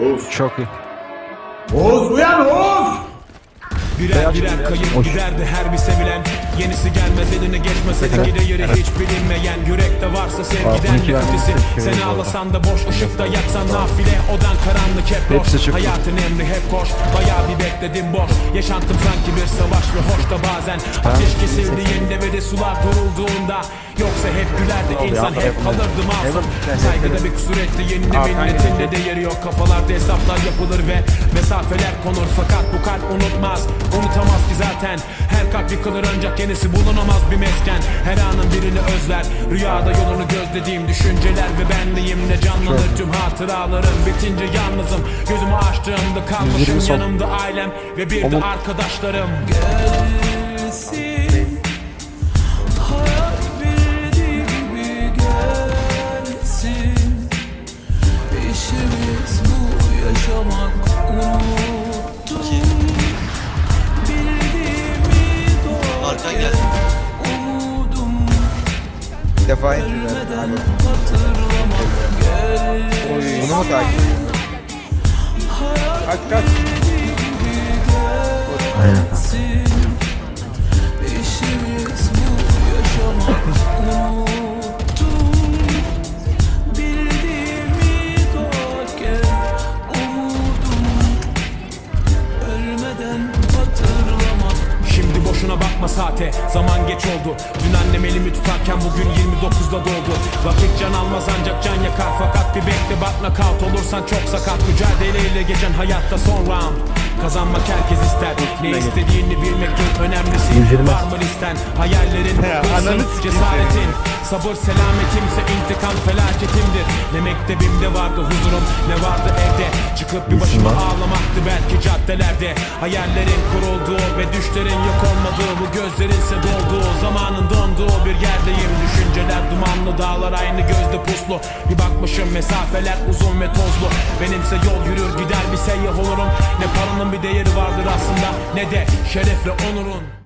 Oğuz. Çok iyi. Oğuz uyan Oğuz. Birer birer kayıp giderdi her bir sevilen. Yenisi gelmez eline geçmese de gide yeri hiç bilinmeyen. Yürekte varsa sevgiden bununki nefretisi vermesi Seni şey ağlasan da boş ışıkta yaksan nafile. Odan karanlık hep boş. Hayatın emri hep koş Bayağı bir bekledim boş. Yaşantım sanki bir savaş ve hoş da bazen. Ateş kesildi yenide ve sular durulduğunda Yoksa hep gülerdi insan hep kalırdı masum. Saygıda bir kusur etti yenide Aa, milletin de değeri yok. Kafalarda hesaplar yapılır ve mesafeler konur. Fakat bu kalp unutmaz unutamaz ki zaten. Her kalp yıkılır ancak yenisi bulunamaz bir mesken. Her anın birini özler Rüyada yolunu gözlediğim düşünceler ve benliğimle canlanır. Tüm hatıralarım Bitince yalnızım. Gözümü açtığımda kalmışım yanımda ailem ve bir de arkadaşlarım. Gelsin Bir defa entry verdim. Abi, Bunu mu takip Kaç kaç. gelsin saate. Zaman geç oldu. Dün annem elimi tutarken bugün 29'da doğdu. Vakit can almaz ancak can yakar. Fakat bir bekle bak nakavt olursan çok sakat. Mücadeleyle geçen hayatta son round Kazanmak herkes ister. Ne istediğini bilmek yok. Önemlisi Var mı listen? Hayallerin, hırsın, cesaretin. Sabır selametimse intikam felaketimdir. Ne mektebimde vardı huzurum ne vardı evde. Çıkıp bir başıma ağlamaktı belki caddelerde. Hayallerin kurulduğu ve düşlerin yok olmadığı Bu gözlerinse dolduğu. Zamanın donduğu bir yerdeyim. Düşünceler dumanlı dağlar aynı gözde puslu. Bir bakmışım mesafeler uzun ve tozlu. Benimse yol yürür gider bir seyyah olurum. Ne paranın bir değeri vardır aslında. Ne de şeref ve onurun